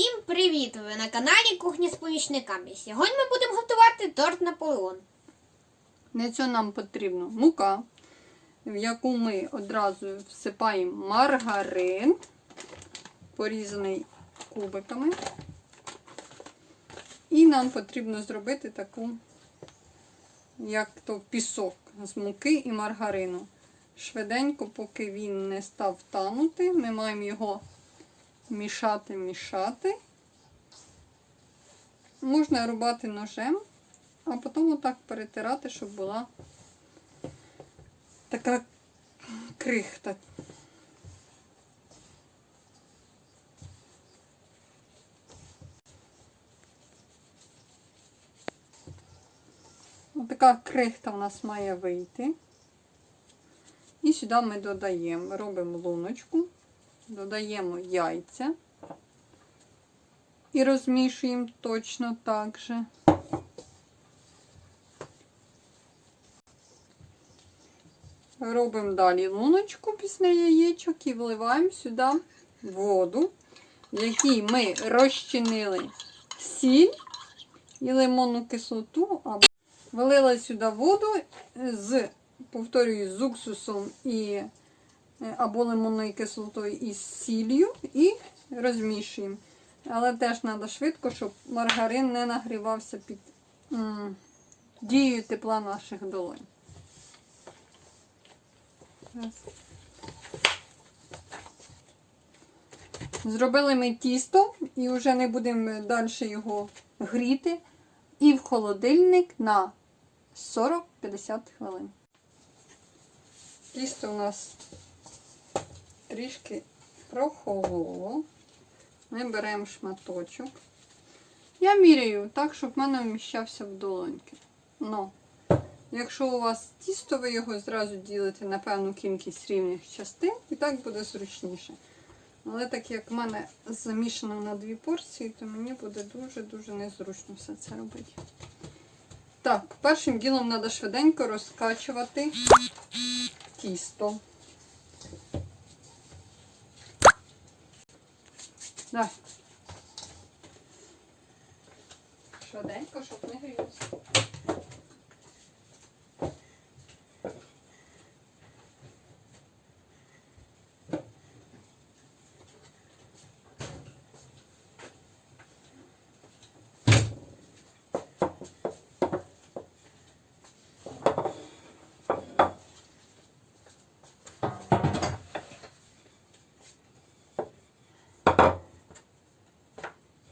Всім привіт! Ви на каналі Кухня з помічниками. Сьогодні ми будемо готувати торт Наполеон. Для цього нам потрібна мука, в яку ми одразу всипаємо маргарин, порізаний кубиками. І нам потрібно зробити таку, як то пісок з муки і маргарину. Швиденько, поки він не став танути, ми маємо його мішати, мішати. Можна рубати ножем, а потім отак перетирати, щоб була така крихта. Така крихта в нас має вийти. І сюди ми додаємо, робимо луночку, додаємо яйця і розмішуємо точно так же. Робимо далі луночку після яєчок і вливаємо сюди воду, в якій ми розчинили сіль і лимонну кислоту. або сюди воду з, повторюю, з уксусом і, або лимонною кислотою і з сіллю і розмішуємо. Але теж треба швидко, щоб маргарин не нагрівався під м, дією тепла наших долонь. Зробили ми тісто і вже не будемо далі його гріти. І в холодильник на 40-50 хвилин. Тісто у нас трішки прохололо. Ми беремо шматочок. Я міряю так, щоб в мене вміщався в долоньки. Но, якщо у вас тісто, ви його зразу ділите на певну кількість рівних частин, і так буде зручніше. Але так як в мене замішано на дві порції, то мені буде дуже-дуже незручно все це робити. Так, першим ділом треба швиденько розкачувати тісто. Давай. Швиденько, щоб не грілося.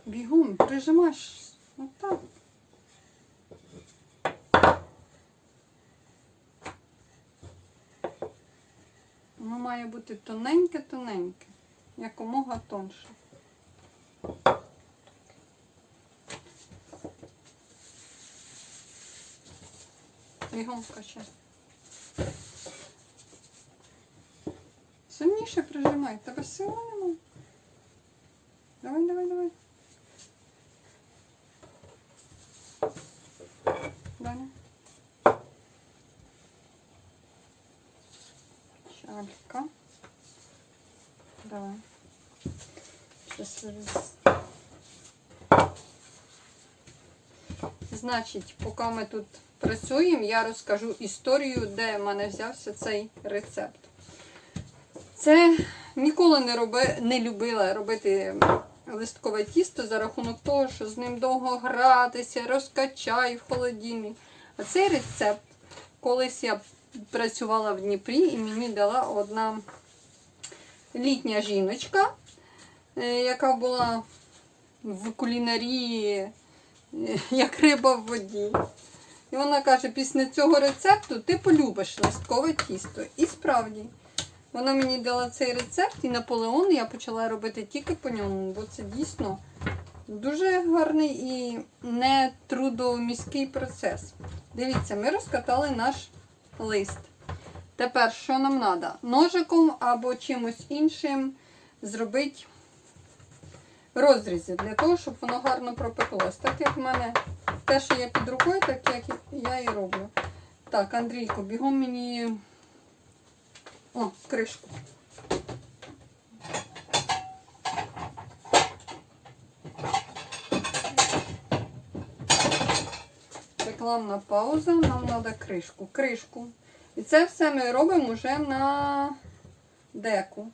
Бігом, прижимаєш. Отак. Воно має бути тоненьке-тоненьке, якомога тонше. Бігом качай. Сильніше прижимай, тебе сили немає. Давай, давай, давай. Даня. Шалька. Давай. Сейчас роз... Значить, поки ми тут працюємо, я розкажу історію, де в мене взявся цей рецепт. Це ніколи не, роби, не любила робити листкове тісто за рахунок того, що з ним довго гратися, розкачай в холодильник. А цей рецепт, колись я працювала в Дніпрі і мені дала одна літня жіночка, е, яка була в кулінарії, е, як риба в воді. І вона каже, після цього рецепту ти полюбиш листкове тісто. І справді. Вона мені дала цей рецепт і Наполеон я почала робити тільки по ньому, бо це дійсно дуже гарний і не трудоміський процес. Дивіться, ми розкатали наш лист. Тепер, що нам треба? Ножиком або чимось іншим зробити розрізи для того, щоб воно гарно пропеклось. Так як в мене те, що я під рукою, так як я і роблю. Так, Андрійко, бігом мені. О, кришку. Рекламна пауза, нам треба кришку. Кришку. І це все ми робимо вже на деку,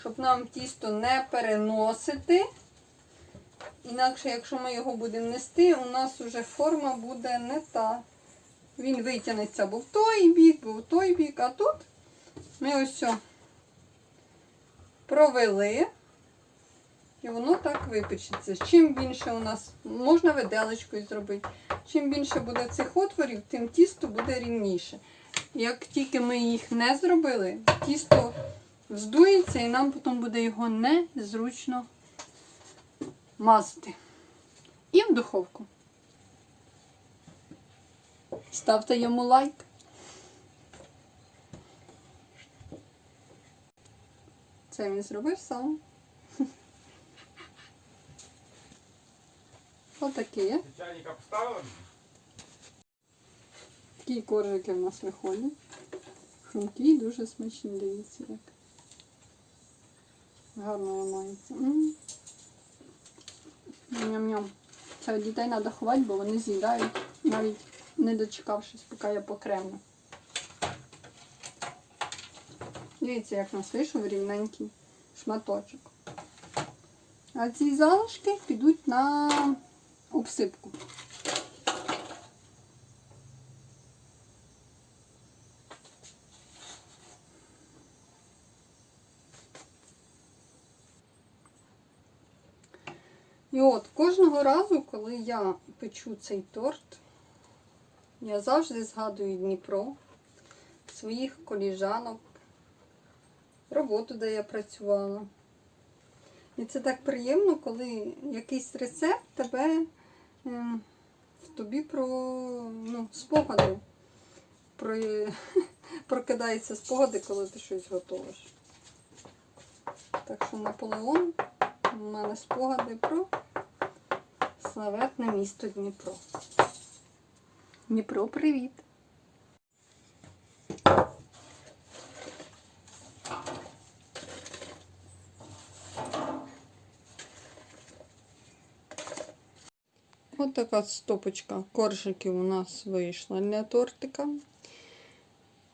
щоб нам тісто не переносити. Інакше, якщо ми його будемо нести, у нас вже форма буде не та. Він витягнеться бо в той бік, бо в той бік, а тут ми ось все провели. І воно так випечеться. Чим більше у нас можна виделечкою зробити, чим більше буде цих отворів, тим тісто буде рівніше. Як тільки ми їх не зробили, тісто вздується і нам потім буде його незручно мазати. І в духовку. Ставте йому лайк. Це він зробив сам. Отакі. Чайника поставила? Такі коржики в нас виходять. Хрумкі дуже смачні, дивіться як. Гарно ламається. Ням-ням. Це дітей треба ховати, бо вони з'їдають, навіть не дочекавшись, поки я покремлю. Дивіться, як нас вийшов рівненький шматочок. А ці залишки підуть на обсипку. І от кожного разу, коли я печу цей торт, я завжди згадую Дніпро, своїх коліжанок, роботу, де я працювала. І це так приємно, коли якийсь рецепт тебе ем, в тобі про ну, спогади. Про, прокидаються спогади, коли ти щось готуєш. Так що Наполеон у мене спогади про славетне місто Дніпро. Дніпро, привіт! Ось така стопочка коржиків у нас вийшла для тортика.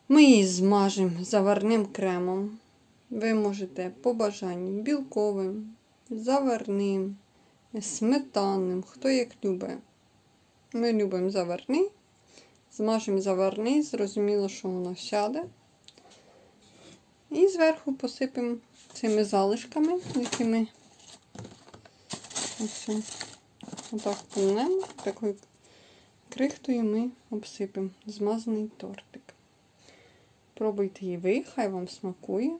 Ми її змажемо заварним кремом. Ви можете по бажанню білковим, заварним, сметанним, хто як любить. Ми любимо заварний. Змажемо заварний, зрозуміло, що воно сяде. І зверху посипемо цими залишками, які ми ось отак помнемо, такою крихтою ми обсипемо змазаний тортик. Пробуйте її ви, хай вам смакує.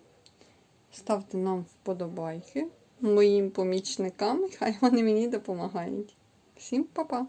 Ставте нам вподобайки моїм помічникам, хай вони мені допомагають. Всім па-па!